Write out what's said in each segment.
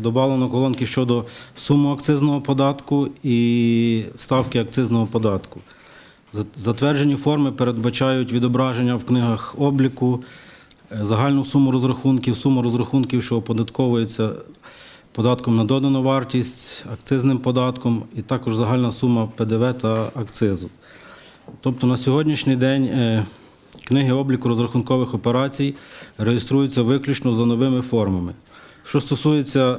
Добавлено колонки щодо суми акцизного податку і ставки акцизного податку. Затверджені форми передбачають відображення в книгах обліку, е, загальну суму розрахунків, суму розрахунків, що оподатковується податком на додану вартість, акцизним податком, і також загальна сума ПДВ та акцизу. Тобто на сьогоднішній день е, книги обліку розрахункових операцій реєструються виключно за новими формами. Що стосується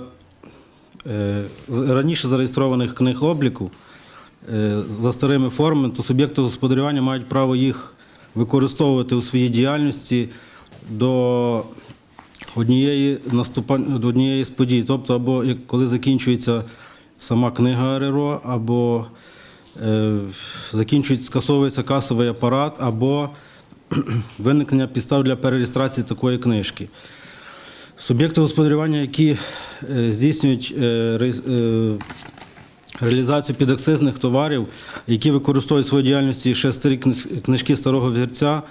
е, раніше зареєстрованих книг обліку е, за старими формами, то суб'єкти господарювання мають право їх використовувати у своїй діяльності до однієї наступань до однієї з подій, тобто або коли закінчується сама книга РРО, або е, закінчується, скасовується касовий апарат, або виникнення підстав для перереєстрації такої книжки. Суб'єкти господарювання, які е, здійснюють е, е, реалізацію підакцизних товарів, які використовують в своїй діяльності ще старі книжки старого взірця,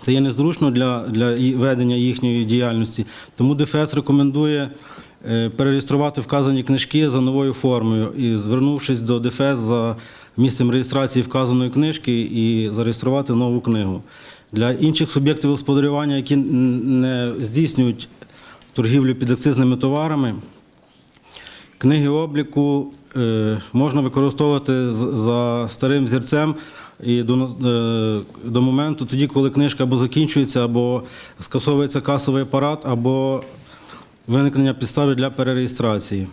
це є незручно для, ведення їхньої діяльності. Тому ДФС рекомендує перереєструвати вказані книжки за новою формою і звернувшись до ДФС за місцем реєстрації вказаної книжки і зареєструвати нову книгу. Для інших суб'єктів господарювання, які не здійснюють торгівлю підакцизними товарами, Книги обліку е, можна використовувати за старим взірцем і до, е, до моменту, тоді, коли книжка або закінчується, або скасовується касовий апарат, або виникнення підстави для перереєстрації.